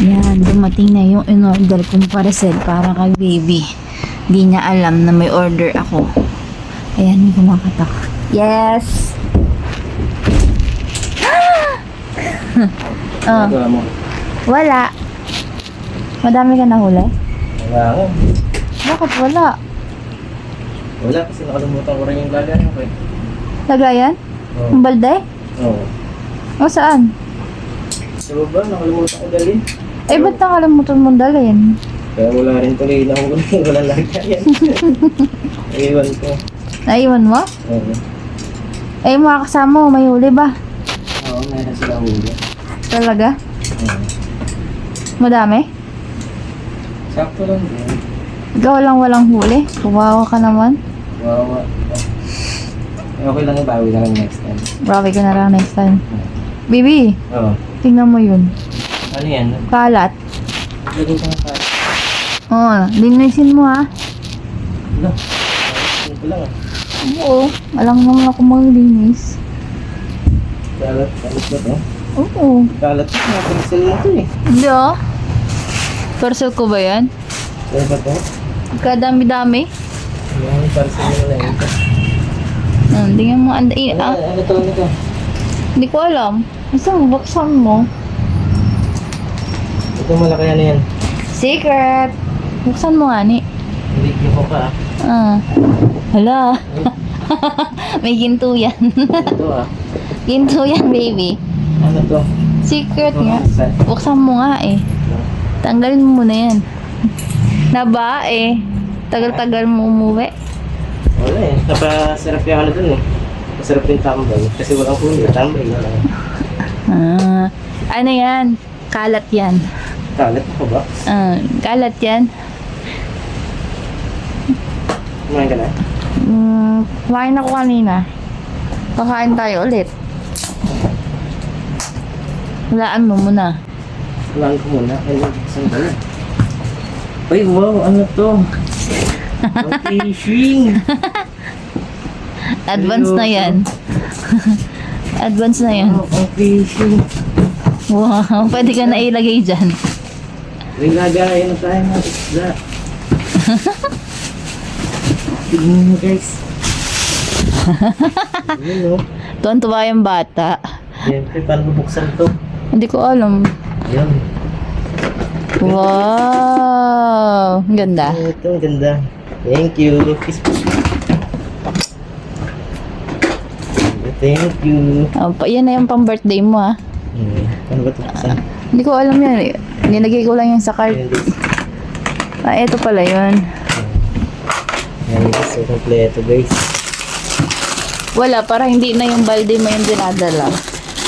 Yan, dumating na yung in-order kong parcel para kay baby. Di niya alam na may order ako. Ayan, kumakatak. Yes! oh, Wala. Madami ka nahuli? Wala ako. Bakit wala? Wala kasi nakalimutan ko rin yung lagayan ko eh. Lagayan? Oo. Ang balde? Oo. O saan? Sa baba, nakalimutan ko dalhin. Eh, ba't nakalimutan mong dalhin? Kaya wala rin tuloy na ako wala lagayan. Iwan ko. Naiwan mo? Oo. Eh, yung mga kasama mo, may huli ba? Oo, meron sila huli. Talaga? Oo. Madami? Sakto lang din. Ikaw lang walang huli? Kawawa ka naman. Wawa. Eh, okay lang ibawi na lang next time. Grabe ka na lang next time. Baby, Oo. tingnan mo yun. Ano yan? Kalat. Lagyan ko ng kalat. Oo, linisin mo ha. Ano? Ito lang ah. Oo, alam naman ako maglinis. Kalat. Kalat ba to? Oo. Kalat. Mga pencil mo to eh. Hindi ah. Parcel ko ba yan? Ano ba to? Kadami-dami. Yung parcel mo na yun. Hmm, tingnan mo. Ano, ah, ano to? Ano to? hindi ko alam. Isang buksan mo. Ito malaki ano yan. Secret. Buksan mo nga ni. Hindi ko pa ah. Ah. Hala. May ginto yan. Ito ah. ginto yan, baby. Ano to? Secret Ito nga. buksan. Buksan mo nga eh. Tanggalin mo muna yan. Naba eh. Tagal-tagal mo umuwi. Wala eh. Napasarap yung ano dun eh. Masarap yung tambay. Kasi walang huli. Tambay na lang. Ah, ano yan? Kalat yan. Kalat ako ba? Ah, kalat yan. Kumain ka na? Mm, kumain ako kanina. Kakain tayo ulit. Walaan mo muna. Kumain ko muna. Ay, saan ka na? Ay, wow! Ano to? Ang fishing! Advance na yan. Advance na yan. Ang fishing! Wow, pwede ka na ilagay dyan. May na tayo ng isda. Tignan mo guys. Ayun o. Tuwan-tuwa yung bata. Siyempre, paano bubuksan to? Hindi ko alam. Ayan. Wow! Ang ganda. Ito, ang ganda. Thank you. Kiss Thank you. Oh, pa, yan na yung pang birthday mo ah. Hmm. Paano ba ito buksan? Hindi ko alam yan. eh. Nilagay ko lang yan sa guys. Ah, eto pala yun. Guys. So, kompleto guys. Wala, para hindi na yung balde mo yung dinadala.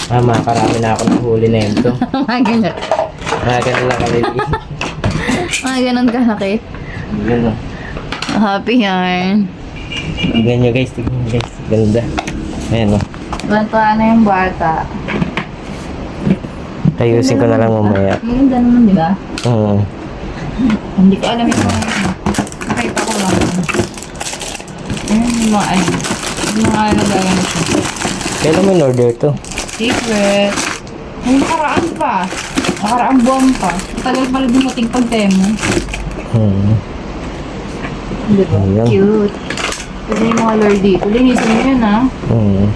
Ah, makakarami na ako ng huli na yun to. Mga ganyan. Ah, ganun lang kami. Mga ganun kalaki. Yun o. Happy yarn. Tignan nyo guys. Tignan nyo guys. Ganda. Ayan o. Bantuan na yung bata. Ayusin ko na lang mamaya. Ang ganda naman, di ba? Oo. Hindi ko alam yung mga nakita ko lang. Ayan yung mga ano. Yung mga lagayan siya. Kailan mo in-order to? Secret. May nakaraan pa. Nakaraang buwan pa. Tagal pala dumating pag demo. Hmm. Di ba? Ayan. Cute. Kasi yung mga lord dito. Linisin mo yun ah. Hmm.